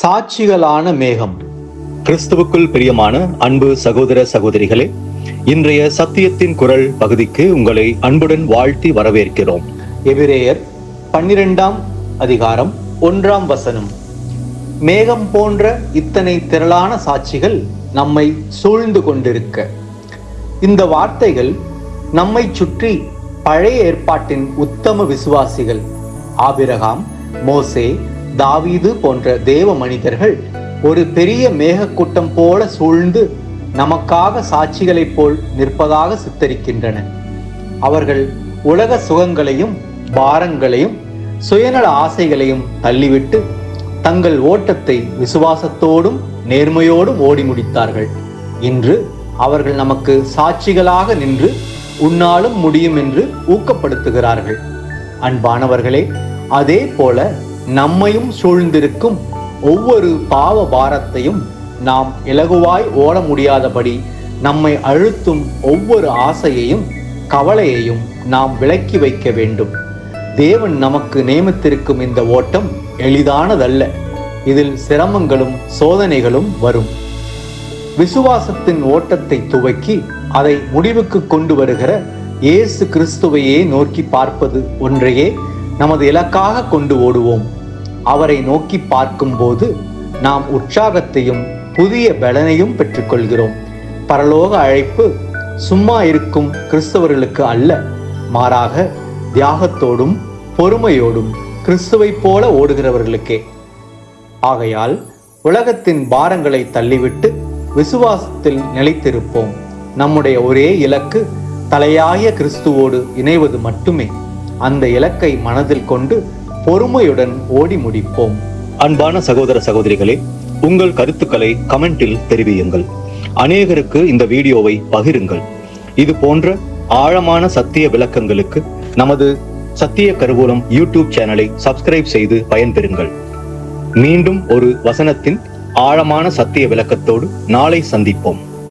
சாட்சிகளான மேகம். கிறிஸ்துவுக்குள் பிரியமான அன்பு சகோதர சகோதரிகளே இன்றைய சத்தியத்தின் குரல் பகுதிக்கு உங்களை அன்புடன் வாழ்த்தி வரவேற்கிறோம். எபிரேயர் பன்னிரெண்டாம் அதிகாரம் ஒன்றாம் வசனம். மேகம் போன்ற இத்தனை திரளான சாட்சிகள் நம்மை சூழ்ந்து கொண்டிருக்க. இந்த வார்த்தைகள் நம்மை சுற்றி பழைய ஏற்பாட்டின் உத்தம விசுவாசிகள் ஆபிரகாம் மோசே தாவீது போன்ற தேவ மனிதர்கள் ஒரு பெரிய மேகக்கூட்டம் போல சூழ்ந்து நமக்காக சாட்சிகளைப் போல் நிற்பதாக சித்தரிக்கின்றன. அவர்கள் உலக சுகங்களையும் பாரங்களையும் சுயநல ஆசைகளையும் தள்ளிவிட்டு தங்கள் ஓட்டத்தை விசுவாசத்தோடும் நேர்மையோடும் ஓடி முடித்தார்கள். இன்று அவர்கள் நமக்கு சாட்சிகளாக நின்று உன்னாலும் முடியும் என்று ஊக்கப்படுத்துகிறார்கள். அன்பானவர்களே அதே போல நம்மையும் சூழ்ந்திருக்கும் ஒவ்வொரு பாவ பாரத்தையும் நாம் இலகுவாய் ஓட முடியாதபடி நம்மை அழுத்தும் ஒவ்வொரு ஆசையையும் கவலையையும் நாம் விலக்கி வைக்க வேண்டும். தேவன் நமக்கு நியமித்திருக்கும் இந்த ஓட்டம் எளிதானதல்ல. இதில் சிரமங்களும் சோதனைகளும் வரும். விசுவாசத்தின் ஓட்டத்தை துவக்கி அதை முடிவுக்கு கொண்டு வருகிற இயேசு கிறிஸ்துவையே நோக்கி பார்ப்பது ஒன்றையே நமது இலக்காக கொண்டு ஓடுவோம். அவரை நோக்கி பார்க்கும்போது நாம் உற்சாகத்தையும் புதிய பலனையும் பெற்றுக்கொள்கிறோம். பரலோக அழைப்பு சும்மா இருக்கும் கிறிஸ்தவர்களுக்கு அல்ல மாறாக தியாகத்தோடும் பொறுமையோடும் கிறிஸ்துவைப் போல ஓடுகிறவர்களுக்கே. ஆகையால் உலகத்தின் பாரங்களை தள்ளிவிட்டு விசுவாசத்தில் நிலைத்திருப்போம். நம்முடைய ஒரே இலக்கு தலையாய கிறிஸ்துவோடு இணைவது மட்டுமே. அந்த இலக்கை மனதில் கொண்டு பொறுமையுடன் ஓடி முடிப்போம். அன்பான சகோதர சகோதரிகளே உங்கள் கருத்துக்களை கமெண்டில் தெரிவியுங்கள். அநேகருக்கு இந்த வீடியோவை பகிருங்கள். இது போன்ற ஆழமான சத்திய விளக்கங்களுக்கு நமது சத்திய கருவூலம் யூடியூப் சேனலை சப்ஸ்கிரைப் செய்து பயன்பெறுங்கள். மீண்டும் ஒரு வசனத்தின் ஆழமான சத்திய விளக்கத்தோடு நாளை சந்திப்போம்.